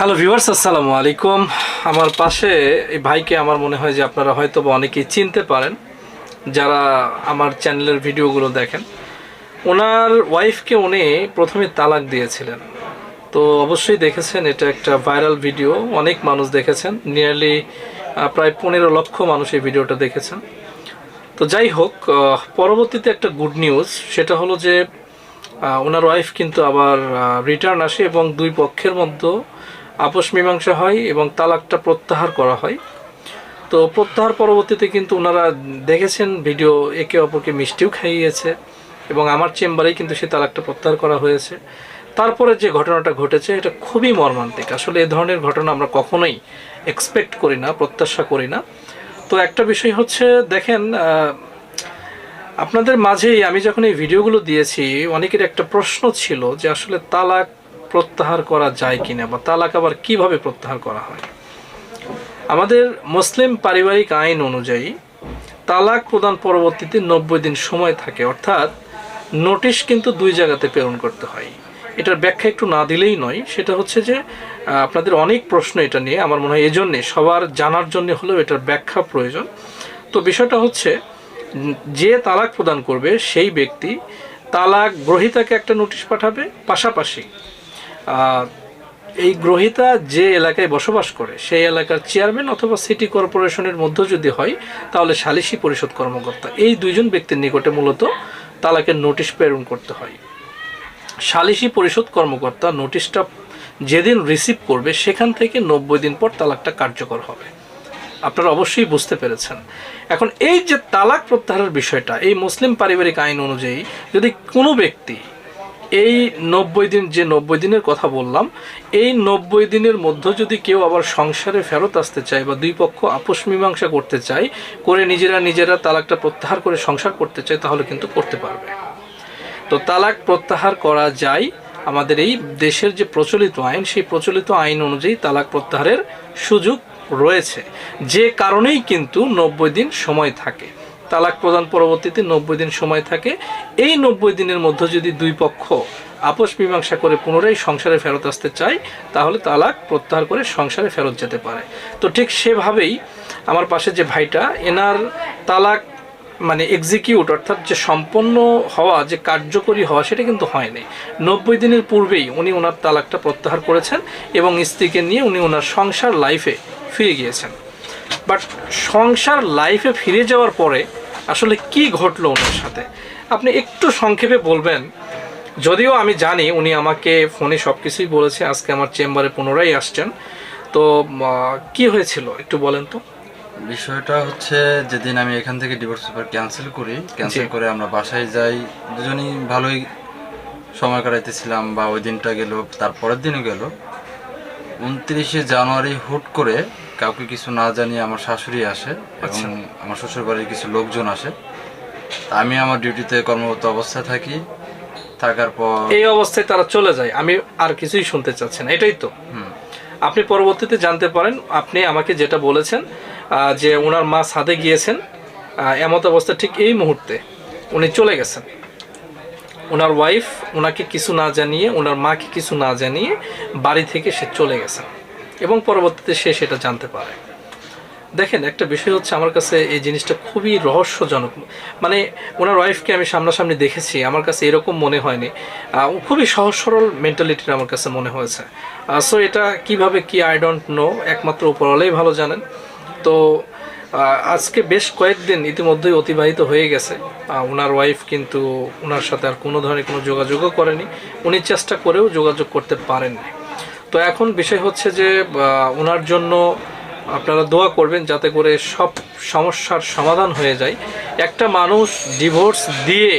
Hello viewers আসসালামু আলাইকুম। আমার পাশে এই ভাইকে আমার মনে হয় যে আপনারা হয়তো বা অনেকেই চিনতে পারেন, যারা আমার চ্যানেলের ভিডিওগুলো দেখেন। ওনার ওয়াইফকে উনি প্রথমে তালাক দিয়েছিলেন। তো অবশ্যই দেখেছেন, এটা একটা ভাইরাল ভিডিও। অনেক মানুষ দেখেছেন নিয়ারলি প্রায় পনেরো লক্ষ মানুষ এই ভিডিওটা দেখেছেন। তো যাই হোক পরবর্তীতে একটা গুড নিউজ সেটা হলো যে ওনার ওয়াইফ কিন্তু আবার রিটার্ন আসে এবং দুই পক্ষের মধ্যে আপোষ মীমাংসা হয় এবং তালাকটা প্রত্যাহার করা হয়। তো প্রত্যাহার পরবর্তীতে কিন্তু ওনারা দেখেছেন ভিডিও একে অপরকে মিষ্টিও খাইয়েছে এবং আমার চেম্বারেই কিন্তু সে তালাকটা প্রত্যাহার করা হয়েছে। তারপরে যে ঘটনাটা ঘটেছে, এটা খুবই মর্মান্তিক। আসলে এ ধরনের ঘটনা আমরা কখনোই এক্সপেক্ট করি না, প্রত্যাশা করি না। তো একটা বিষয় হচ্ছে, দেখেন আপনাদের মাঝেই আমি যখন এই ভিডিওগুলো দিয়েছি, অনেকের একটা প্রশ্ন ছিল যে আসলে তালাক প্রত্যাহার করা যায় কিনা বা তালাক আবার কীভাবে প্রত্যাহার করা হয়? আমাদের মুসলিম পারিবারিক আইন অনুযায়ী তালাক প্রদান পরবর্তীতে নব্বই দিন সময় থাকে, অর্থাৎ নোটিশ কিন্তু দুই জায়গাতে প্রেরণ করতে হয়। এটার ব্যাখ্যা একটু না দিলেই নয়, সেটা হচ্ছে যে আপনাদের অনেক প্রশ্ন এটা নিয়ে, আমার মনে হয় এজন্যে, সবার জানার জন্য হলেও এটার ব্যাখ্যা প্রয়োজন। তো বিষয়টা হচ্ছে, যে তালাক প্রদান করবে সেই ব্যক্তি তালাক গ্রহীতাকে একটা নোটিশ পাঠাবে, পাশাপাশি এই গ্রহীতা যে এলাকায় বসবাস করে, সেই এলাকার চেয়ারম্যান অথবা সিটি কর্পোরেশনের মধ্যে যদি হয়, তাহলে সালিসি পরিষদ কর্মকর্তা, এই দুইজন ব্যক্তির নিকটে মূলত তালাকের নোটিশ প্রেরণ করতে হয়। সালিসি পরিষদ কর্মকর্তা নোটিশটা যেদিন রিসিভ করবে, সেখান থেকে নব্বই দিন পর তালাকটা কার্যকর হবে। আপনারা অবশ্যই বুঝতে পেরেছেন। এখন এই যে তালাক প্রত্যাহারের বিষয়টা, এই মুসলিম পারিবারিক আইন অনুযায়ী যদি কোনো ব্যক্তি এই নব্বই দিন, যে নব্বই দিনের কথা বললাম, এই নব্বই দিনের মধ্যে যদি কেউ আবার সংসারে ফেরত আসতে চায় বা দুই পক্ষ আপোষ মীমাংসা করতে চায়, করে নিজেরা নিজেরা তালাকটা প্রত্যাহার করে সংসার করতে চায়, তাহলে কিন্তু করতে পারবে। তো তালাক প্রত্যাহার করা যায়, আমাদের এই দেশের যে প্রচলিত আইন, সেই প্রচলিত আইন অনুযায়ী তালাক প্রত্যাহারের সুযোগ রয়েছে। যে কারণেই কিন্তু নব্বই দিন সময় থাকে। তালাক প্রদান পরবর্তীতে নব্বই দিন সময় থাকে। এই নব্বই দিনের মধ্যে যদি দুই পক্ষ আপোষ মীমাংসা করে পুনরায় সংসারে ফেরত আসতে চায়, তাহলে তালাক প্রত্যাহার করে সংসারে ফেরত যেতে পারে। তো ঠিক সেভাবেই আমার পাশে যে ভাইটা, এনার তালাক মানে এক্সিকিউট অর্থাৎ যে সম্পন্ন হওয়া, যে কার্যকরী হওয়া, সেটা কিন্তু হয়নি। নব্বই দিনের পূর্বেই উনি ওনার তালাকটা প্রত্যাহার করেছেন এবং স্ত্রীকে নিয়ে উনি ওনার সংসার লাইফে ফিরে গিয়েছেন। বাট সংসার লাইফে ফিরে যাওয়ার পরে আসলে কি ঘটলো ওনার সাথে? আপনি একটু সংক্ষেপে বলবেন। যদিও আমি জানি উনি আমাকে ফোনে সব কিছুই বলেছে আজকে আমার চেম্বারে পুনরায় আসছেন। তো কি হয়েছিল একটু বলেন তো? বিষয়টা হচ্ছে যেদিন আমি এখান থেকে ডিভোর্স পেপার ক্যান্সেল করি ক্যান্সেল করে আমরা বাসায় যাই। দুজনেই ভালোই সময় কাটাইতেছিলাম বা ওই দিনটা গেল তারপরের দিনও গেল। উনত্রিশে জানুয়ারি হুট করে কাউকে কিছু না জানিয়ে আমার শাশুড়ি আসে এবং আচ্ছা। আমার শ্বশুর বাড়ির কিছু লোকজন আসে। আমি আমার ডিউটিতে কর্মরত অবস্থায় থাকি। থাকার পর এই অবস্থায় তারা চলে যায়। আমি আর কিছুই শুনতে চাচ্ছি না। এটাই তো। আপনি পরবর্তীতে জানতে পারেন আপনি আমাকে যেটা বলেছেন যে ওনার মা সাদে গিয়েছেন এমত অবস্থা ঠিক এই মুহূর্তে। উনি চলে গেছেন। ওনার ওয়াইফ ওনাকে কিছু না জানিয়ে ওনার মাকে কিছু না জানিয়ে বাড়ি থেকে সে চলে গেছেন। এবং পরবর্তীতে সে সেটা জানতে পারে। দেখেন, একটা বিষয় হচ্ছে আমার কাছে এই জিনিসটা খুবই রহস্যজনক। মানে ওনার ওয়াইফকে আমি সামনাসামনি দেখেছি, আমার কাছে এরকম মনে হয়নি। খুবই সহজ সরল মেন্টালিটির আমার কাছে মনে হয়েছে। সো এটা কীভাবে কি আই ডোন্ট নো একমাত্র উপরওয়ালাই ভালো জানেন। তো আজকে বেশ কয়েকদিন ইতিমধ্যেই অতিবাহিত হয়ে গেছে। ওনার ওয়াইফ কিন্তু ওনার সাথে আর কোনো ধরনের কোনো যোগাযোগও করেনি। উনি চেষ্টা করেও যোগাযোগ করতে পারেননি। তো এখন বিষয় হচ্ছে যে ওনার জন্য আপনারা দোয়া করবেন যাতে করে সব সমস্যার সমাধান হয়ে যায়। একটা মানুষ ডিভোর্স দিয়ে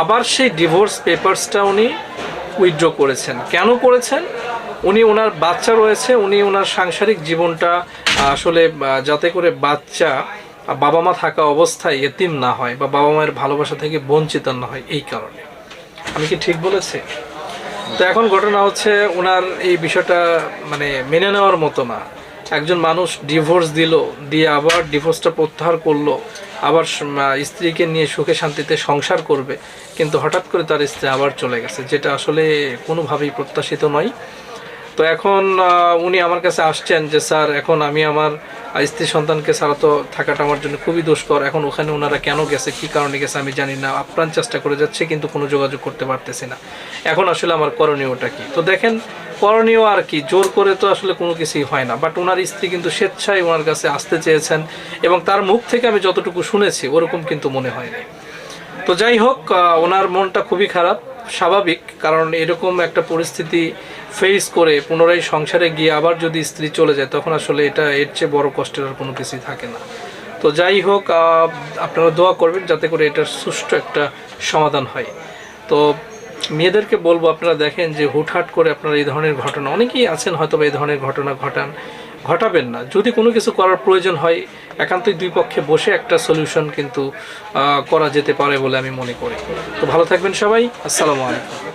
আবার সেই ডিভোর্স পেপারসটা উনি উইথড্র করেছেন। কেন করেছেন? উনি ওনার বাচ্চা রয়েছে, উনি ওনার সাংসারিক জীবনটা, আসলে যাতে করে বাচ্চা, বাবা মা থাকা অবস্থায় এতিম না হয় বা বাবা মায়ের ভালোবাসা থেকে বঞ্চিত না হয় এই কারণে। আমি কি ঠিক বলেছি? তো এখন ঘটনা হচ্ছে ওনার এই বিষয়টা মানে মেনে নেওয়ার মতো না। একজন মানুষ ডিভোর্স দিল, দিয়ে আবার ডিভোর্সটা প্রত্যাহার করল, আবার স্ত্রীকে নিয়ে সুখে শান্তিতে সংসার করবে, কিন্তু হঠাৎ করে তার স্ত্রী আবার চলে গেছে, যেটা আসলে কোনোভাবেই প্রত্যাশিত নয়। তো এখন উনি আমার কাছে আসছেন যে, স্যার, এখন আমি আমার স্ত্রী সন্তানকে ছাড়া তো থাকাটা আমার জন্য খুবই দুষ্কর। এখন ওখানে ওনারা কেন গেছে? কি কারণে গেছে? আমি জানি না। আপ্রাণ চেষ্টা করে যাচ্ছে, কিন্তু কোনো যোগাযোগ করতে পারতেছি না। এখন আসলে আমার করণীয়টা কি? তো দেখেন, করণীয় আর কি। জোর করে তো আসলে কোনো কিছুই হয় না। বাট ওনার স্ত্রী কিন্তু স্বেচ্ছায় ওনার কাছে আসতে চেয়েছেন এবং তার মুখ থেকে আমি যতটুকু শুনেছি, ওরকম কিন্তু মনে হয়নি তো যাই হোক ওনার মনটা খুবই খারাপ, স্বাভাবিক। কারণ এরকম একটা পরিস্থিতি ফেস করে পুনরায় সংসারে গিয়ে আবার যদি স্ত্রী চলে যায়, তখন আসলে এটা এর চেয়ে বড় কষ্টের আর কোনো কিছুই থাকে না। তো যাই হোক আপনারা দোয়া করবেন যাতে করে এটার সুষ্ঠু একটা সমাধান হয়। তো মেয়েদেরকে বলব, আপনারা দেখেন যে হুটহাট করে আপনারা এই ধরনের ঘটনা, অনেকেই আছেন হয়তো এই ধরনের ঘটনা ঘটান, ঘটাবেন না। যদি কোনো কিছু করার প্রয়োজন হয়, একান্তই দুই পক্ষে বসে একটা সলিউশন কিন্তু করা যেতে পারে বলে আমি মনে করি। তো ভালো থাকবেন সবাই, আসসালামু আলাইকুম।